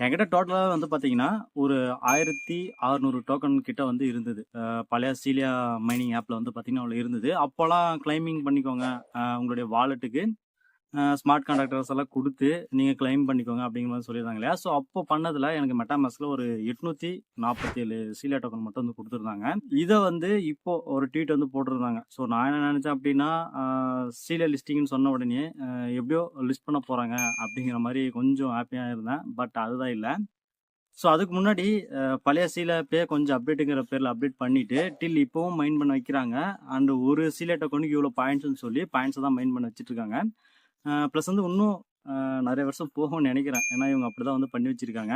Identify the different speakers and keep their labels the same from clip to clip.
Speaker 1: என்கிட்ட டோட்டலாக வந்து பார்த்தீங்கன்னா ஒரு ஆயிரத்தி அறுநூறு டோக்கன் கிட்ட வந்து இருந்தது. பழைய சீலியா மைனிங் ஆப்பில் வந்து பார்த்தீங்கன்னா அவ்வளோ இருந்தது. அப்போல்லாம் கிளைமிங் பண்ணிக்கோங்க. உங்களுடைய வாலெட்டுக்கு ஸ்மார்ட் கான்ட்ராக்டர்ஸ் எல்லாம் கொடுத்து நீங்கள் கிளைம் பண்ணிக்கோங்க அப்படிங்கிற மாதிரி சொல்லியிருந்தாங்க இல்லையா? ஸோ அப்போ பண்ணதில் எனக்கு மெட்டாமாஸ்கில் ஒரு எட்நூற்றி நாற்பத்தி ஏழு சீலியா டோக்கன் மட்டும் வந்து கொடுத்துருந்தாங்க. இதை வந்து இப்போ ஒரு ட்வீட் வந்து போட்டிருந்தாங்க. ஸோ நான் என்ன நினச்சேன் அப்படின்னா சீலியா லிஸ்டிங்னு சொன்ன உடனே எப்படியோ லிஸ்ட் பண்ண போகிறாங்க அப்படிங்கிற மாதிரி கொஞ்சம் ஹாப்பியாக இருந்தேன். பட் அதுதான் இல்லை. ஸோ அதுக்கு முன்னாடி பழைய சீலை பே கொஞ்சம் அப்டேட்டுங்கிற பேரில் அப்டேட் பண்ணிவிட்டு டில் இப்போவும் மைண்ட் பண்ண வைக்கிறாங்க. அண்ட் ஒரு சீலை டோக்கனுக்கு இவ்வளோ பாயிண்ட்ஸ்னு சொல்லி பாயிண்ட்ஸை தான் மைண்ட் பண்ண வச்சுட்டு இருக்காங்க. ப்ளஸ் வந்து இன்னும் நிறைய வருஷம் போகும்னு நினைக்கிறேன். ஏன்னா இவங்க அப்படி தான் வந்து பண்ணி வச்சுருக்காங்க.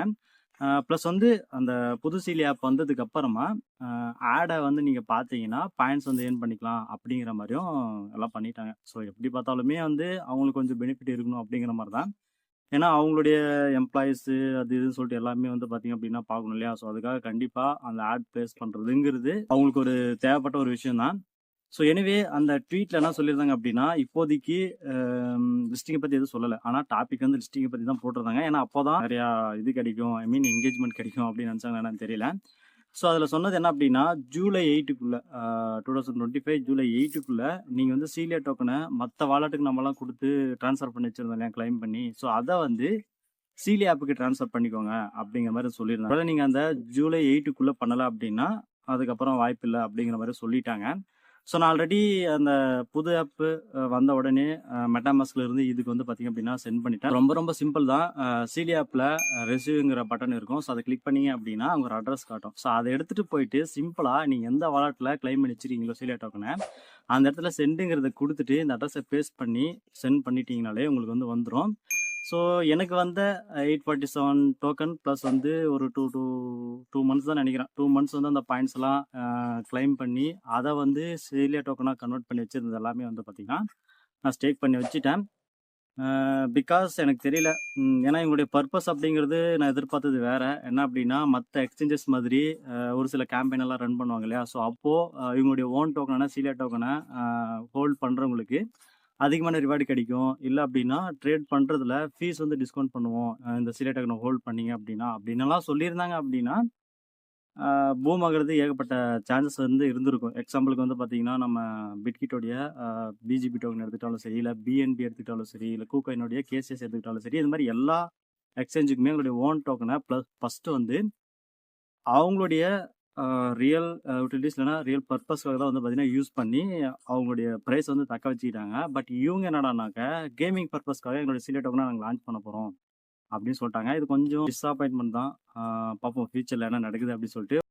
Speaker 1: ப்ளஸ் வந்து அந்த புது சீலி ஆப் வந்ததுக்கு அப்புறமா ஆடை வந்து நீங்கள் பார்த்தீங்கன்னா பாயிண்ட்ஸ் வந்து ஏர்ன் பண்ணிக்கலாம் அப்படிங்கிற மாதிரியும் எல்லாம் பண்ணிட்டாங்க. ஸோ எப்படி பார்த்தாலுமே வந்து அவங்களுக்கு கொஞ்சம் பெனிஃபிட் இருக்கணும் அப்படிங்கிற மாதிரி தான் ஏன்னா அவங்களுடைய எம்ப்ளாயீஸு அது இதுன்னு சொல்லிட்டு எல்லாமே வந்து பார்த்தீங்க அப்படின்னா பார்க்கணும் இல்லையா? ஸோ அதுக்காக கண்டிப்பாக அந்த ஆட் ப்ளேஸ் பண்ணுறதுங்கிறது அவங்களுக்கு ஒரு தேவைப்பட்ட ஒரு விஷயம் தான் ஸோ எனவே அந்த ட்வீட்டில் என்ன சொல்லியிருந்தாங்க அப்படின்னா இப்போதைக்கு லிஸ்டிங்கை பற்றி எதுவும் சொல்லலை. ஆனால் டாபிக் வந்து லிஸ்டிங்கை பற்றி தான் போட்டிருந்தாங்க. ஏன்னா அப்போ தான் நிறையா இது கிடைக்கும். ஐ மீன் என்கேஜ்மெண்ட் கிடைக்கும் அப்படின்னு நினச்சாங்க. என்னன்னு தெரியல. ஸோ அதில் சொன்னது என்ன அப்படின்னா July எயிட்டுக்குள்ளே two thousand twenty five July எயிட்டுக்குள்ளே நீங்கள் வந்து சீலியா டோக்கனை மற்ற வாலெட்டுக்கு நம்மலாம் கொடுத்து ட்ரான்ஸ்ஃபர் பண்ணி வச்சுருந்தோம் இல்லையா? கிளைம் பண்ணி. ஸோ அதை வந்து சீலி ஆப்புக்கு ட்ரான்ஸ்ஃபர் பண்ணிக்கோங்க அப்படிங்கிற மாதிரி சொல்லியிருந்தாங்க. நீங்கள் அந்த ஜூலை எயிட்டுக்குள்ளே பண்ணலை அப்படின்னா அதுக்கப்புறம் வாய்ப்பு இல்லை அப்படிங்கிற மாதிரி சொல்லிட்டாங்க. ஸோ நான் ஆல்ரெடி அந்த புது ஆப்பு வந்த உடனே மெட்டாமாஸ்கில் இருந்து இதுக்கு வந்து பார்த்திங்க அப்படின்னா சென்ட் பண்ணிட்டேன். ரொம்ப ரொம்ப சிம்பிள் தான். சீலி ஆப்பில் ரெசிவ்ங்கிற பட்டன் இருக்கும். ஸோ அதை கிளிக் பண்ணீங்க அப்படின்னா அவங்க ஒரு அட்ரஸ் காட்டும். ஸோ அதை எடுத்துகிட்டு போயிட்டு சிம்பிளாக நீங்கள் எந்த வாலெட்டில் கிளைம் பண்ணி வச்சிருக்கீங்களோ சீலியா டோக்கனை அந்த இடத்துல சென்டுங்கிறத கொடுத்துட்டு இந்த அட்ரஸை பேஸ்ட் பண்ணி சென்ட் பண்ணிட்டீங்கனாலே உங்களுக்கு வந்து வந்துடும் ஸோ எனக்கு வந்த eight forty seven token plus வந்து ஒரு டூ டூ டூ மந்த்ஸ் தான் நினைக்கிறேன். டூ மந்த்ஸ் வந்து அந்த பாயிண்ட்ஸ் எல்லாம் கிளைம் பண்ணி அதை வந்து சீலியா டோக்கனாக கன்வெர்ட் பண்ணி வச்சுருந்தது எல்லாமே வந்து பார்த்திங்கன்னா நான் ஸ்டேக் பண்ணி வச்சுட்டேன். பிகாஸ் எனக்கு தெரியல. ஏன்னா எங்களுடைய பர்பஸ் அப்படிங்கிறது நான் எதிர்பார்த்தது வேறு. என்ன அப்படின்னா மற்ற எக்ஸ்சேஞ்சஸ் மாதிரி ஒரு சில கேம்பெயின் எல்லாம் ரன் பண்ணுவாங்க இல்லையா? ஸோ அப்போது இவங்களுடைய ஓன் டோக்கனான சீலியா டோக்கனை ஹோல்ட் பண்ணுறவங்களுக்கு அதிகமான ரிவார்டு கிடைக்கும். இல்லை அப்படின்னா ட்ரேட் பண்ணுறதுல ஃபீஸ் வந்து டிஸ்கவுண்ட் பண்ணுவோம். இந்த சீலியா டோக்கனை ஹோல்ட் பண்ணீங்க அப்படின்னா அப்படின்னலாம் சொல்லியிருந்தாங்க அப்படின்னா பூம் ஆகிறது ஏகப்பட்ட சான்சஸ் வந்து இருந்திருக்கும். எக்ஸாம்பிளுக்கு வந்து பார்த்தீங்கன்னா நம்ம பிட்கிட்டோடைய பிஜிபி டோக்கன் எடுத்துக்கிட்டாலும் சரி இல்லை பிஎன்பி எடுத்துக்கிட்டாலும் சரி இல்லை கூகாயினுடைய கேசிஎஸ் எடுத்துக்கிட்டாலும் சரி இது மாதிரி எல்லா எக்ஸ்சேஞ்சுக்குமே எங்களுடைய ஓன் டோக்கனை ப்ளஸ் ஃபஸ்ட்டு வந்து அவங்களுடைய ரியல் யூட்டிலிட்டிஸ் இல்லைனா ரியல் பர்பஸ்க்காக தான் வந்து பார்த்தீங்கன்னா யூஸ் பண்ணி அவங்களுடைய ப்ரைஸ் வந்து தக்க வச்சுக்கிட்டாங்க. பட் இவங்க என்னடானாக்க கேமிங் பர்பஸ்க்காக எங்களுடைய சீலியா டோக்கனை நாங்கள் லான்ச் பண்ண போகிறோம் அப்படின்னு சொல்லிட்டாங்க. இது கொஞ்சம் டிஸப்பாயின்மெண்ட் தான். பார்ப்போம் ஃபியூச்சரில் என்ன நடக்குது அப்படின்னு சொல்லிட்டு